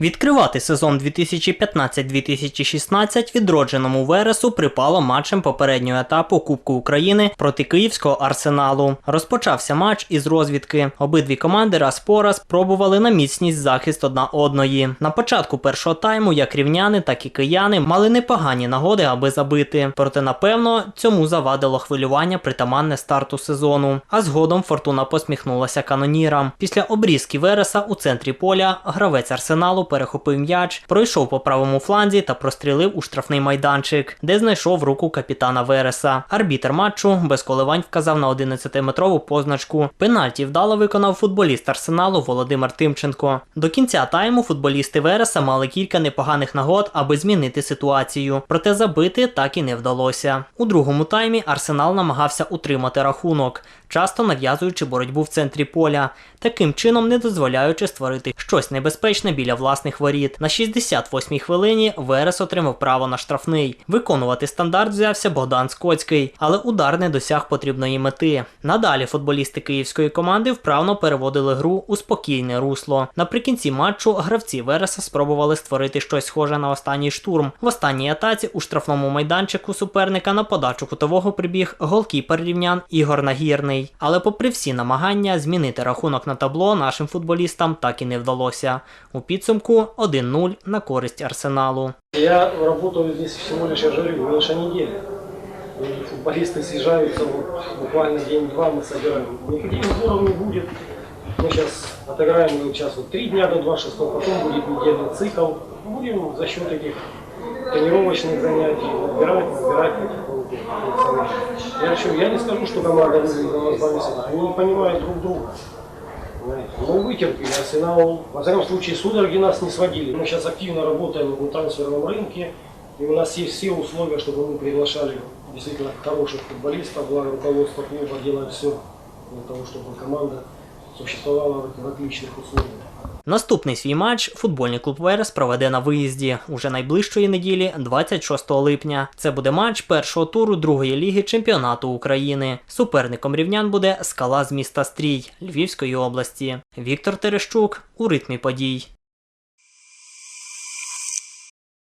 Відкривати сезон 2015-2016 відродженому Вересу припало матчем попереднього етапу Кубку України проти Київського Арсеналу. Розпочався матч із розвідки. Обидві команди раз по раз пробували на міцність захист одна одної. На початку першого тайму як рівняни, так і кияни мали непогані нагоди, аби забити. Проте, напевно, цьому завадило хвилювання притаманне старту сезону. А згодом фортуна посміхнулася канонірам. Після обрізки Вереса у центрі поля гравець Арсеналу перехопив м'яч, пройшов по правому фланзі та прострілив у штрафний майданчик, де знайшов руку капітана Вереса. Арбітер матчу без коливань вказав на 11-метрову позначку. Пенальті вдало виконав футболіст Арсеналу Володимир Тимченко. До кінця тайму футболісти Вереса мали кілька непоганих нагод, аби змінити ситуацію. Проте забити так і не вдалося. У другому таймі Арсенал намагався утримати рахунок, часто нав'язуючи боротьбу в центрі поля, таким чином не дозволяючи створити щось небезпечне біля власних воріт. На 68-й хвилині Верес отримав право на штрафний. Виконувати стандарт взявся Богдан Скоцький, але удар не досяг потрібної мети. Надалі футболісти київської команди вправно переводили гру у спокійне русло. Наприкінці матчу гравці Вереса спробували створити щось схоже на останній штурм. В останній атаці у штрафному майданчику суперника на подачу кутового прибіг голкіпер рівнян Ігор Нагірний. Але попри всі намагання змінити рахунок на табло нашим футболістам так і не вдалося. У підсумку 1-0 на користь Арсеналу. Я работаю здесь всего лишь, я же говорю, меньше недели. И футболисты съезжаются, вот, буквально день-два мы собираем. Никаких сборов не будет. Мы сейчас отыграем мы сейчас вот три дня до 26, потом будет недельный цикл. Будем за счет этих тренировочных занятий набирать, набирать потихоньку. Я, еще, я не скажу, что команда выглядит на нас повесила. Они не понимают друг друга. Понимаете? Мы вытерпели, Арсенал, во всяком случае, судороги нас не сводили. Мы сейчас активно работаем на трансферном рынке, и у нас есть все условия, чтобы мы приглашали действительно хороших футболистов, благо руководство клуба делает все для того, чтобы команда существовала в отличных условиях. Наступний свій матч футбольний клуб Верес проведе на виїзді уже найближчої неділі, 26 липня. Це буде матч першого туру другої ліги чемпіонату України. Суперником рівнян буде скала з міста Стрій Львівської області. Віктор Терещук у ритмі подій.